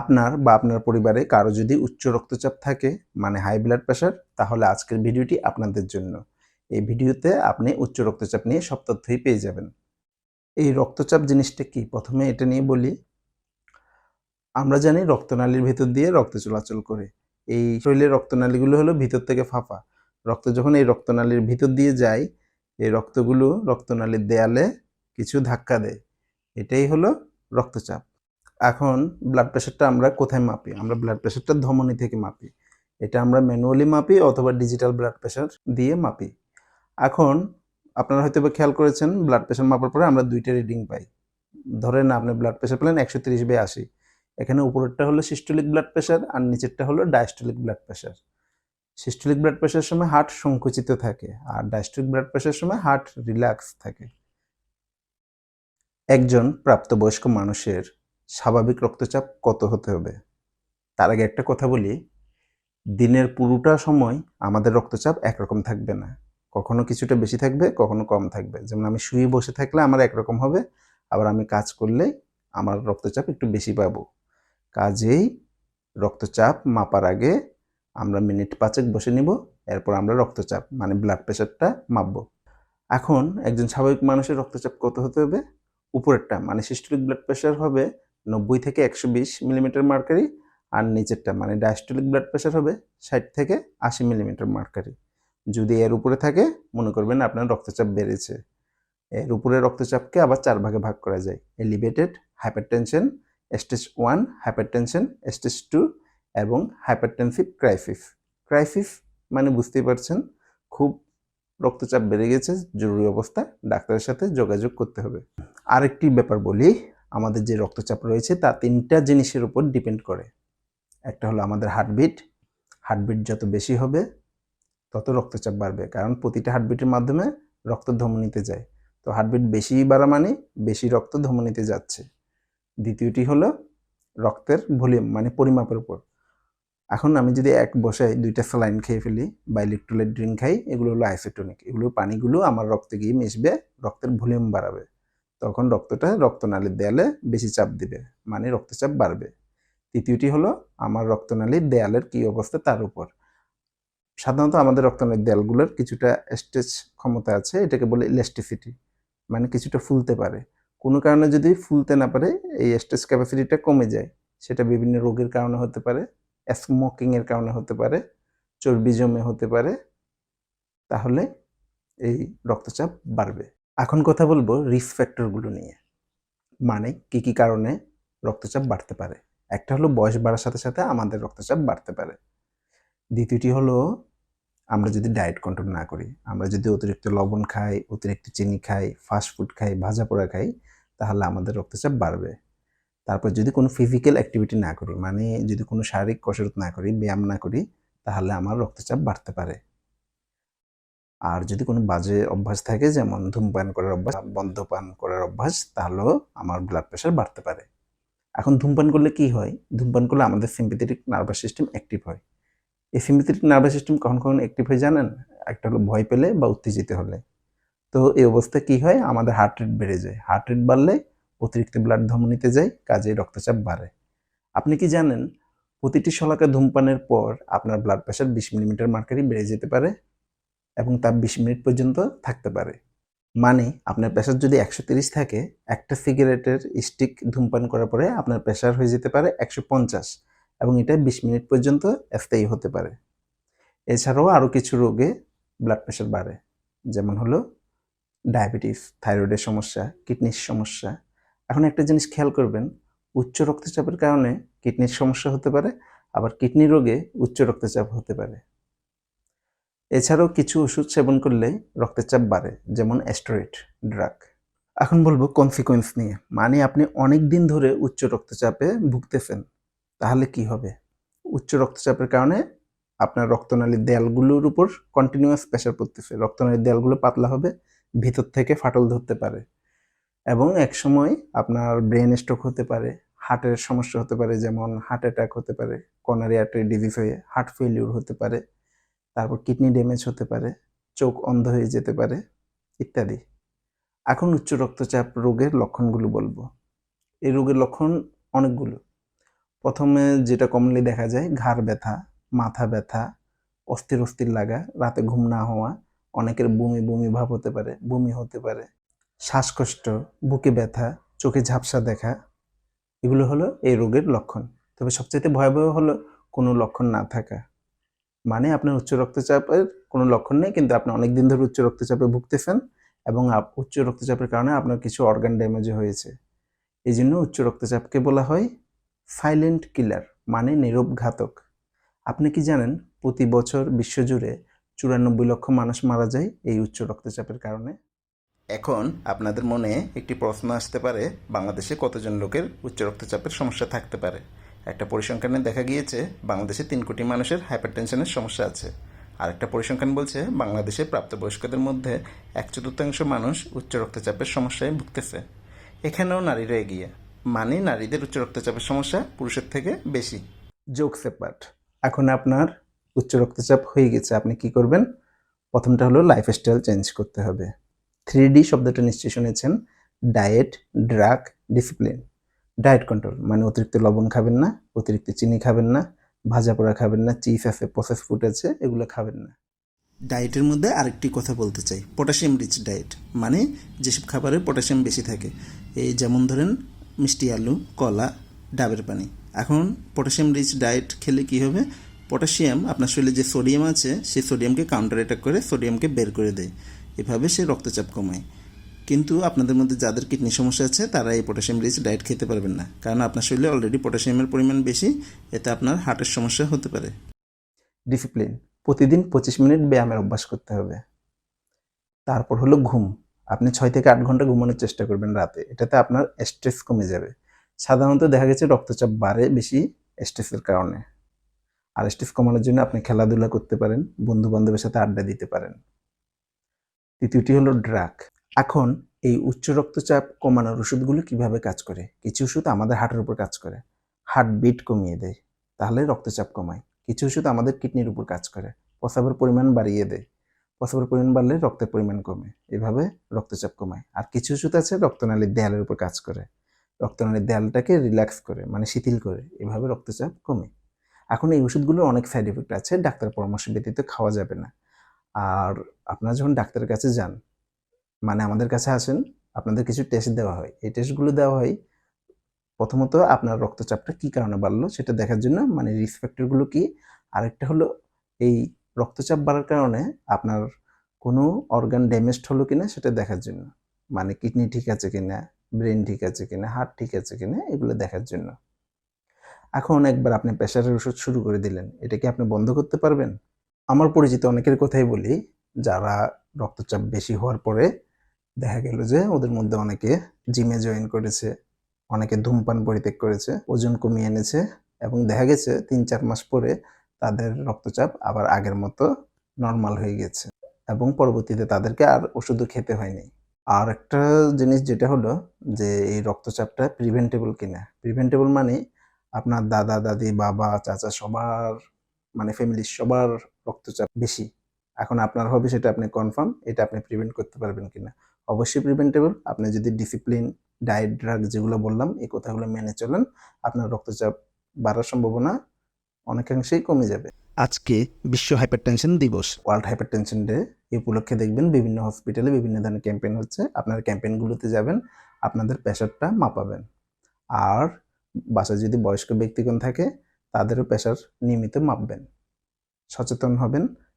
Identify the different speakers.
Speaker 1: আপনার বা আপনার পরিবারে কারও যদি উচ্চ রক্তচাপ থাকে মানে হাই ব্লাড প্রেশার তাহলে আজকের ভিডিওটি আপনাদের জন্য। এই ভিডিওতে আপনি উচ্চ রক্তচাপ নিয়ে সব তথ্যই পেয়ে যাবেন। এই রক্তচাপ জিনিসটা কি? প্রথমে এটা নিয়ে বলি। আমরা জানি রক্তনালীর ভেতর দিয়ে রক্ত চলাচল করে। এই শরীরের রক্তনালীগুলো হলো ভিতর থেকে ফাঁপা। রক্ত যখন এই রক্তনালীর ভিতর দিয়ে যায়, এই রক্তগুলো রক্তনালীর দেয়ালে কিছু ধাক্কা দেয়। এটাই হলো রক্তচাপ। এখন ব্লাড প্রেশারটা আমরা কোথায় মাপি? আমরা ব্লাড প্রেশারটা ধমনী থেকে মাপি। এটা আমরা ম্যানুয়ালি মাপি অথবা ডিজিটাল ব্লাড প্রেশার দিয়ে মাপি। এখন আপনারা হয়তো বা খেয়াল করেছেন ব্লাড প্রেশার মাপার পরে আমরা দুইটা রিডিং পাই। ধরেন আপনি ব্লাড প্রেশার পেলেন একশো তিরিশ বাই আশি। এখানে উপরেরটা হলো সিস্টোলিক ব্লাড প্রেশার আর নিচেরটা হলো diastolic blood pressure systolic blood প্রেশারের সময় হার্ট সংকুচিত থাকে আর ডায়াস্টোলিক ব্লাড প্রেশারের সময় হার্ট রিল্যাক্স থাকে। একজন প্রাপ্তবয়স্ক মানুষের স্বাভাবিক রক্তচাপ কত হতে হবে? তার আগে একটা কথা বলি, দিনের পুরোটা সময় আমাদের রক্তচাপ একরকম থাকবে না। কখনো কিছুটা বেশি থাকবে, কখনো কম থাকবে। যেমন আমি শুয়ে বসে থাকলে আমার একরকম হবে, আবার আমি কাজ করলে আমার রক্তচাপ একটু বেশি পাবো। কাজেই রক্তচাপ মাপার আগে আমরা মিনিট পাঁচেক বসে নিব, এরপর আমরা রক্তচাপ মানে ব্লাড প্রেশারটা মাপবো। এখন একজন স্বাভাবিক মানুষের রক্তচাপ কত হতে হবে? উপরেরটা মানে সিস্টোলিক ব্লাড প্রেশার হবে নব্বই থেকে একশো বিশ মিলিমিটার মার্কারি আর নিচেরটা মানে ডায়াস্টোলিক ব্লাড প্রেশার হবে ষাট থেকে আশি মিলিমিটার মার্কারি যদি এর উপরে থাকে, মনে করবেন আপনার রক্তচাপ বেড়েছে। এর উপরে রক্তচাপকে আবার চার ভাগে ভাগ করা যায়। Elevated hypertension stage one hypertension stage two এবং হাইপারটেনসিভ ক্রাইফিফ ক্রাইফিফ মানে বুঝতেই পারছেন, খুব রক্তচাপ বেড়ে গেছে, জরুরি অবস্থা, ডাক্তারের সাথে যোগাযোগ করতে হবে। আরেকটি ব্যাপার বলি আমাদের যে রক্তচাপ রয়েছে তা তিনটা জিনিসের উপর ডিপেন্ড করে। একটা হলো আমাদের হার্টবিট। হার্টবিট যত বেশি হবে, তত রক্তচাপ বাড়বে, কারণ প্রতিটা হার্টবিটের মাধ্যমে রক্ত ধমনীতে যায়। তো হার্টবিট বেশি বাড়া মানে বেশি রক্ত ধমনীতে যাচ্ছে। দ্বিতীয়টি হলো রক্তের ভলিউম মানে পরিমাপের উপর। এখন আমি যদি এক বসায় দুইটা স্যালাইন খেয়ে ফেলি বা ইলেকট্রোলাইট ড্রিঙ্ক খাই, এগুলো হলো আইসোটনিক। এগুলোর পানিগুলো আমার রক্তে গিয়ে মিশবে, রক্তের ভলিউম বাড়াবে। তখন রক্তটা রক্তনালীর দেয়ালে বেশি চাপ দিবে মানে রক্তচাপ বাড়বে। তৃতীয়টি হলো আমার রক্তনালীর দেয়ালের কি অবস্থা তার উপর। সাধারণত আমাদের রক্তনালীর দেয়ালগুলোর কিছুটা স্টেজ ক্ষমতা আছে, এটাকে বলে ইলাস্টিসিটি মানে কিছুটা ফুলতে পারে। কোনো কারণে যদি ফুলতে না পারে, এই স্টেজ ক্যাপাসিটিটা কমে যায়, সেটা বিভিন্ন রোগের কারণে হতে পারে স্মোকিংয়ের কারণে হতে পারে, চর্বি জমে হতে পারে, তাহলে এই রক্তচাপ বাড়বে। এখন কথা বলব রিস্ক ফ্যাক্টরগুলো নিয়ে। মানে কি কি কারণে রক্তচাপ বাড়তে পারে? একটা হলো বয়স বাড়ার সাথে সাথে আমাদের রক্তচাপ বাড়তে পারে। দ্বিতীয়টি হলো আমরা যদি ডায়েট কন্ট্রোল না করি, আমরা যদি অতিরিক্ত লবণ খাই, অতিরিক্ত চিনি খাই ফাস্ট ফুড খাই, ভাজা পোড়া খাই, তাহলে আমাদের রক্তচাপ বাড়বে। তারপর যদি কোনো ফিজিক্যাল অ্যাক্টিভিটি না করি মানে যদি কোনো শারীরিক কসরত না করি, ব্যায়াম না করি, তাহলে আমার রক্তচাপ বাড়তে পারে। আর যদি কোনো বাজে অভ্যাস থাকে, যেমন ধূমপান করার অভ্যাস বন্ধপান করার অভ্যাস, তাহলেও আমার ব্লাড প্রেশার বাড়তে পারে। এখন ধূমপান করলে কি হয়? ধূমপান করলে আমাদের সিম্পেথেটিক নার্ভাস সিস্টেম অ্যাক্টিভ হয়। এই সিম্পেথেটিক নার্ভাস সিস্টেম কখন কখন অ্যাক্টিভ হয়ে জানেন? একটা হলো ভয় পেলে বা উত্তেজিত হলে। তো এই অবস্থায় কি হয়? আমাদের হার্ট রেট বেড়ে যায়। হার্ট রেট বাড়লে অতিরিক্ত ব্লাড ধমনীতে যায়, কাজে রক্তচাপ বাড়ে। আপনি কি জানেন? প্রতিটি শলাকা ধূমপানের পর আপনার ব্লাড প্রেশার বিশ মিলিমিটার মার্কারি বেড়ে যেতে পারে। এবং তা বিশ মিনিট পর্যন্ত থাকতে পারে। মানে আপনার প্রেশার যদি একশো তিরিশ থাকে, একটা সিগারেটের স্টিক ধূমপান করার পরে আপনার প্রেশার হয়ে যেতে পারে একশো পঞ্চাশ এবং এটা বিশ মিনিট পর্যন্ত স্থায়ী হতে পারে। এছাড়াও আরও কিছু রোগে ব্লাড প্রেশার বাড়ে, যেমন হলো ডায়াবেটিস থাইরয়েডের সমস্যা কিডনির সমস্যা। এখন একটা জিনিস খেয়াল করবেন, উচ্চ রক্তচাপের কারণে কিডনির সমস্যা হতে পারে, আবার কিডনি রোগে উচ্চ রক্তচাপ হতে পারে। এছাড়াও কিছু ওষুধ সেবন করলে রক্তচাপ বাড়ে, যেমন অ্যাস্টোরেট ড্রাগ। এখন বলব কনসিকোয়েন্স নিয়ে মানে আপনি অনেক দিন ধরে উচ্চ রক্তচাপে ভুগতেছেন, তাহলে কি হবে? উচ্চ রক্তচাপের কারণে আপনার রক্তনালীর দেয়ালগুলোর উপর কন্টিনিউয়াস প্রেশার পড়তেছে রক্তনালীর দেয়ালগুলো পাতলা হবে, ভিতর থেকে ফাটল ধরতে পারে এবং একসময় আপনার ব্রেন স্ট্রোক হতে পারে হার্টের সমস্যা হতে পারে, যেমন হার্ট অ্যাটাক হতে পারে কনারি আর্টারি ডিজিজ হয়ে হার্ট ফেলিউর হতে পারে। তারপর কিডনি ড্যামেজ হতে পারে, চোখ অন্ধ হয়ে যেতে পারে, ইত্যাদি। এখন উচ্চ রক্তচাপ রোগের লক্ষণগুলো বলব। এই রোগের লক্ষণ অনেকগুলো। প্রথমে যেটা কমনলি দেখা যায়, ঘাড় ব্যথা, মাথা ব্যথা, অস্থির অস্থির লাগা, রাতে ঘুম না হওয়া, অনেকের বমি বমি ভাব হতে পারে, বমি হতে পারে, শ্বাসকষ্ট, বুকে ব্যথা, চোখে ঝাপসা দেখা, এগুলো হলো এই রোগের লক্ষণ। তবে সবচেয়ে ভয়াবহ হলো কোনো লক্ষণ না থাকা। মানে আপনার উচ্চ রক্তচাপের কোনো লক্ষণ নেই, কিন্তু আপনি অনেক দিন ধরে উচ্চ রক্তচাপে ভুগতেছেন এবং উচ্চ রক্তচাপের কারণে আপনার কিছু অর্গান ড্যামেজ হয়েছে। এই জন্য উচ্চ রক্তচাপকে বলা হয় সাইলেন্ট কিলার মানে নীরব ঘাতক আপনি কি জানেন, প্রতি বছর বিশ্বজুড়ে চুরানব্বই লক্ষ মানুষ মারা যায় এই উচ্চ রক্তচাপের কারণে? এখন আপনাদের মনে একটি প্রশ্ন আসতে পারে, বাংলাদেশে কতজন লোকের উচ্চ রক্তচাপের সমস্যা থাকতে পারে? একটা পরিসংখ্যানে দেখা গিয়েছে, বাংলাদেশে তিন কোটি মানুষের হাইপারটেনশনের সমস্যা আছে। আর একটা পরিসংখ্যান বলছে, বাংলাদেশে প্রাপ্তবয়স্কদের মধ্যে এক চতুর্থাংশ মানুষ উচ্চ রক্তচাপের সমস্যায় ভুগতেছে। এখানেও নারীরা এগিয়ে। মানে নারীদের উচ্চ রক্তচাপের সমস্যা পুরুষের থেকে বেশি। যোগ সেপার্ট এখন আপনার উচ্চ রক্তচাপ হয়ে গেছে, আপনি কি করবেন? প্রথমটা হলো লাইফস্টাইল চেঞ্জ করতে হবে। থ্রি ডি শব্দটা নিশ্চয়ই শুনেছেন। Diet drug discipline diet control মানে অতিরিক্ত লবণ খাবেন না, অতিরিক্ত চিনি খাবেন না, ভাজা পোড়া খাবেন না চিপস আছে প্রসেস ফুড আছে, এগুলো খাবেন না। ডায়েটের মধ্যে আরেকটি কথা বলতে চাই পটাশিয়াম রিচ ডায়েট মানে যেসব খাবারে পটাশিয়াম বেশি থাকে, এই যেমন ধরেন মিষ্টি আলু, কলা, ডাবের পানি। এখন পটাশিয়াম রিচ ডায়েট খেলে কি হবে? পটাশিয়াম আপনার শরীরে যে সোডিয়াম আছে, সেই সোডিয়ামকে কাউন্টার অ্যাটাক করে সোডিয়ামকে বের করে দেয়। এভাবে সে রক্তচাপ কমায়। কিন্তু আপনাদের মধ্যে যাদের কিডনি সমস্যা আছে, তারা এই পটাশিয়াম রিচ ডায়েট খেতে পারবেন না। কারণ আপনার শরীরে অলরেডি পটাশিয়ামের পরিমাণ বেশি, এতে আপনার হার্টের সমস্যা হতে পারে। ডিসিপ্লিন প্রতিদিন পঁচিশ মিনিট ব্যায়ামের অভ্যাস করতে হবে। তারপর হলো ঘুম। আপনি ছয় থেকে আট ঘণ্টা ঘুমানোর চেষ্টা করবেন রাতে। এটাতে আপনার স্ট্রেস কমে যাবে। সাধারণত দেখা গেছে রক্তচাপ বাড়ে বেশি স্ট্রেসের কারণে। আর স্ট্রেস কমানোর জন্য আপনি খেলাধুলা করতে পারেন বন্ধু বান্ধবের সাথে আড্ডা দিতে পারেন। তৃতীয়টি হলো ড্রাগ এখন এই উচ্চ রক্তচাপ কমানোর ওষুধগুলো কীভাবে কাজ করে? কিছু ওষুধ আমাদের হার্টের উপর কাজ করে। হার্ট বিট কমিয়ে দেয়, তাহলে রক্তচাপ কমায়। কিছু ওষুধ আমাদের কিডনির উপর কাজ করে প্রসাবের পরিমাণ বাড়িয়ে দেয়। প্রসাবের পরিমাণ বাড়লে রক্তের পরিমাণ কমে, এভাবে রক্তচাপ কমায়। আর কিছু ওষুধ আছে রক্তনালীর দেয়ালের উপর কাজ করে। রক্তনালীর দেয়ালটাকে রিল্যাক্স করে মানে শিথিল করে, এভাবে রক্তচাপ কমে। এখন এই ওষুধগুলোর অনেক সাইড এফেক্ট আছে ডাক্তার পরামর্শ ব্যতীত খাওয়া যাবে না। আর আপনারা যখন ডাক্তারের কাছে যান মানে আমাদের কাছে আসেন, আপনাদের কিছু টেস্ট দেওয়া হয়। এই টেস্টগুলো দেওয়া হয়, প্রথমত আপনার রক্তচাপটা কি কারণে বাড়লো সেটা দেখার জন্য মানে রিস্ক ফ্যাক্টরগুলো কি? আরেকটা হলো, এই রক্তচাপ বাড়ার কারণে আপনার কোনো অর্গান ড্যামেজড হলো কিনা সেটা দেখার জন্য। মানে কিডনি ঠিক আছে কিনা ব্রেন ঠিক আছে কিনা হার্ট ঠিক আছে কিনা, এগুলো দেখার জন্য। এখন একবার আপনি প্রেশারের ওষুধ শুরু করে দিলেন, এটা কি আপনি বন্ধ করতে পারবেন? আমার পরিচিত অনেকের কথাই বলি, যারা রক্তচাপ বেশি হওয়ার পরে দেখা গেল যে ওদের মধ্যে অনেকে জিমে জয়েন করেছে, অনেকে ধূমপান পরিত্যাগ করেছে, ওজন কমিয়ে এনেছে এবং দেখা গেছে তিন চার মাস পরে তাদের রক্তচাপ আবার আগের মতো নর্মাল হয়ে গেছে এবং পরবর্তীতে তাদেরকে আর ওষুধও খেতে হয়নি। আর একটা জিনিস যেটা হলো যে এই রক্তচাপটা প্রিভেন্টেবল কিনা প্রিভেন্টেবল মানে আপনার দাদা, দাদি, বাবা, চাচা সবার মানে ফ্যামিলির সবার রক্তচাপ বেশি। এখন আপনার হবে সেটা আপনি কনফার্ম এটা আপনি প্রিভেন্ট করতে পারবেন কিনা। অবশ্যই প্রিভেন্টেবল আপনি যদি ডিসিপ্লিন ডায়েট ড্রাগ যেগুলো বললাম এই কথাগুলো মেনে চলেন আপনার রক্তচাপ বাড়ার সম্ভাবনা অনেকাংশেই কমে যাবে।
Speaker 2: আজকে বিশ্ব হাইপারটেনশন দিবস।
Speaker 1: ওয়ার্ল্ড হাইপারটেনশন ডে এই উপলক্ষে দেখবেন বিভিন্ন হসপিটালে বিভিন্ন ধরনের ক্যাম্পেইন হচ্ছে। আপনার ক্যাম্পেইনগুলোতে যাবেন আপনাদের প্রেশারটা মাপাবেন। আর বাসায় যদি বয়স্ক ব্যক্তিগণ থাকে তাদেরও প্রেশার নিয়মিত মাপবেন। সচেতন হবেন